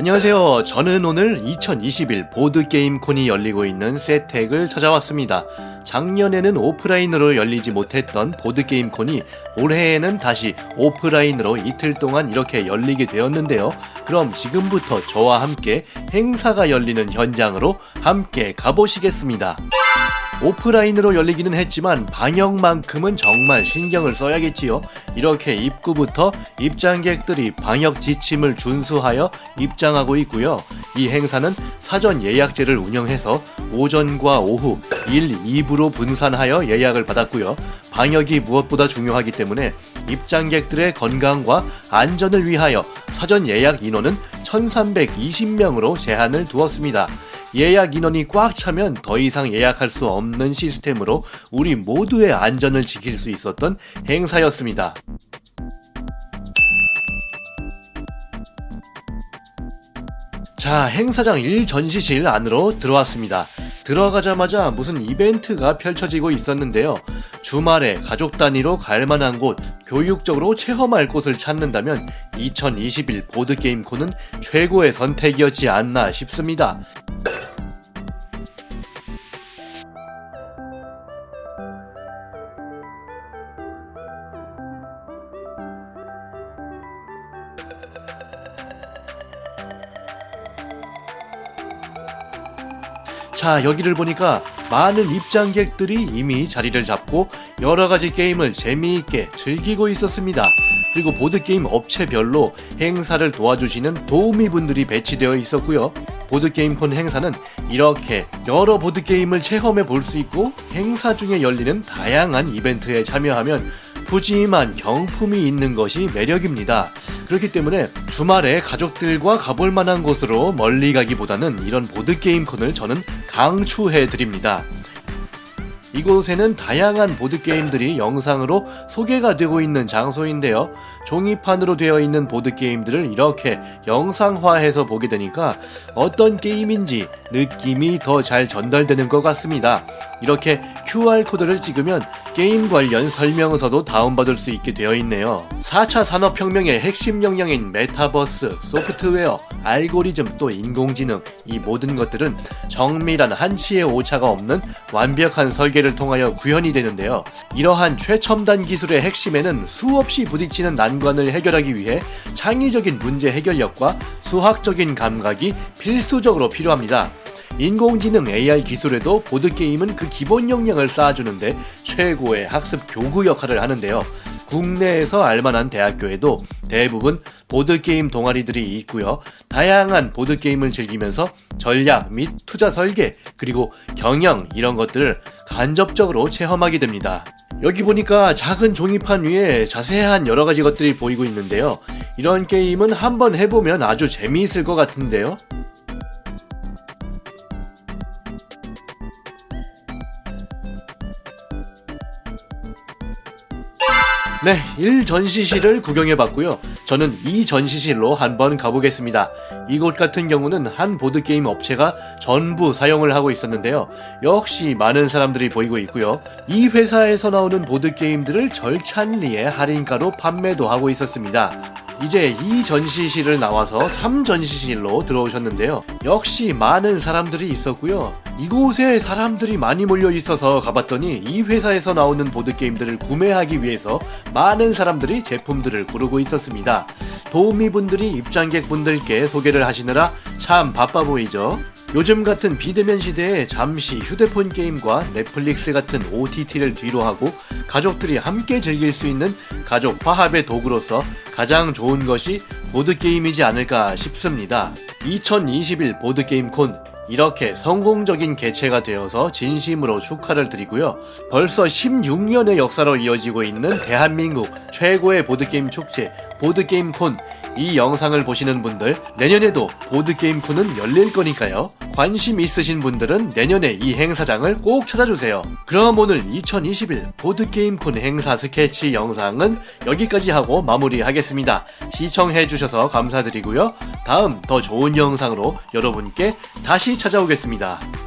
안녕하세요. 저는 오늘 2021 보드게임콘이 열리고 있는 세택을 찾아왔습니다. 작년에는 오프라인으로 열리지 못했던 보드게임콘이 올해에는 다시 오프라인으로 이틀 동안 이렇게 열리게 되었는데요. 그럼 지금부터 저와 함께 행사가 열리는 현장으로 함께 가보시겠습니다. 오프라인으로 열리기는 했지만 방역만큼은 정말 신경을 써야겠지요. 이렇게 입구부터 입장객들이 방역 지침을 준수하여 입장하고 있고요. 이 행사는 사전 예약제를 운영해서 오전과 오후 1, 2부로 분산하여 예약을 받았고요. 방역이 무엇보다 중요하기 때문에 입장객들의 건강과 안전을 위하여 사전 예약 인원은 1320명으로 제한을 두었습니다. 예약 인원이 꽉 차면 더 이상 예약할 수 없는 시스템으로 우리 모두의 안전을 지킬 수 있었던 행사였습니다. 자, 행사장 1전시실 안으로 들어왔습니다. 들어가자마자 무슨 이벤트가 펼쳐지고 있었는데요. 주말에 가족 단위로 갈 만한 곳, 교육적으로 체험할 곳을 찾는다면 2021 보드게임콘은 최고의 선택이었지 않나 싶습니다. 자, 여기를 보니까 많은 입장객들이 이미 자리를 잡고 여러 가지 게임을 재미있게 즐기고 있었습니다. 그리고 보드게임 업체별로 행사를 도와주시는 도우미분들이 배치되어 있었고요. 보드게임콘 행사는 이렇게 여러 보드게임을 체험해 볼 수 있고 행사 중에 열리는 다양한 이벤트에 참여하면 푸짐한 경품이 있는 것이 매력입니다. 그렇기 때문에 주말에 가족들과 가볼 만한 곳으로 멀리 가기보다는 이런 보드게임콘을 저는 강추해 드립니다. 이곳에는 다양한 보드게임들이 영상으로 소개가 되고 있는 장소인데요. 종이판으로 되어 있는 보드게임들을 이렇게 영상화해서 보게 되니까 어떤 게임인지 느낌이 더 잘 전달되는 것 같습니다. 이렇게 QR코드를 찍으면 게임 관련 설명서도 다운받을 수 있게 되어 있네요. 4차 산업혁명의 핵심 역량인 메타버스, 소프트웨어, 알고리즘 또 인공지능 이 모든 것들은 정밀한 한치의 오차가 없는 완벽한 설계 를 통하여 구현이 되는데요. 이러한 최첨단 기술의 핵심에는 수없이 부딪히는 난관을 해결하기 위해 창의적인 문제 해결력과 수학적인 감각이 필수적으로 필요합니다. 인공지능 AI 기술에도 보드게임은 그 기본 역량을 쌓아주는데 최고의 학습 교구 역할을 하는데요. 국내에서 알만한 대학교에도 대부분 보드게임 동아리들이 있고요. 다양한 보드게임을 즐기면서 전략 및 투자 설계, 그리고 경영 이런 것들을 간접적으로 체험하게 됩니다. 여기 보니까 작은 종이판 위에 자세한 여러 가지 것들이 보이고 있는데요. 이런 게임은 한번 해보면 아주 재미있을 것 같은데요. 네, 1전시실을 구경해봤고요. 저는 이 전시실로 한번 가보겠습니다. 이곳 같은 경우는 한 보드게임 업체가 전부 사용을 하고 있었는데요. 역시 많은 사람들이 보이고 있고요. 이 회사에서 나오는 보드게임들을 절찬리에 할인가로 판매도 하고 있었습니다. 이제 이 전시실을 나와서 3전시실로 들어오셨는데요. 역시 많은 사람들이 있었고요. 이곳에 사람들이 많이 몰려 있어서 가봤더니 이 회사에서 나오는 보드게임들을 구매하기 위해서 많은 사람들이 제품들을 고르고 있었습니다. 도우미분들이 입장객분들께 소개를 하시느라 참 바빠 보이죠? 요즘 같은 비대면 시대에 잠시 휴대폰 게임과 넷플릭스 같은 OTT를 뒤로 하고 가족들이 함께 즐길 수 있는 가족 화합의 도구로서 가장 좋은 것이 보드게임이지 않을까 싶습니다. 2021 보드게임콘 이렇게 성공적인 개최가 되어서 진심으로 축하를 드리고요. 벌써 16년의 역사로 이어지고 있는 대한민국 최고의 보드게임 축제 보드게임콘 이 영상을 보시는 분들 내년에도 보드게임콘은 열릴 거니까요. 관심 있으신 분들은 내년에 이 행사장을 꼭 찾아주세요. 그럼 오늘 2021 보드게임콘 행사 스케치 영상은 여기까지 하고 마무리하겠습니다. 시청해주셔서 감사드리고요. 다음 더 좋은 영상으로 여러분께 다시 찾아오겠습니다.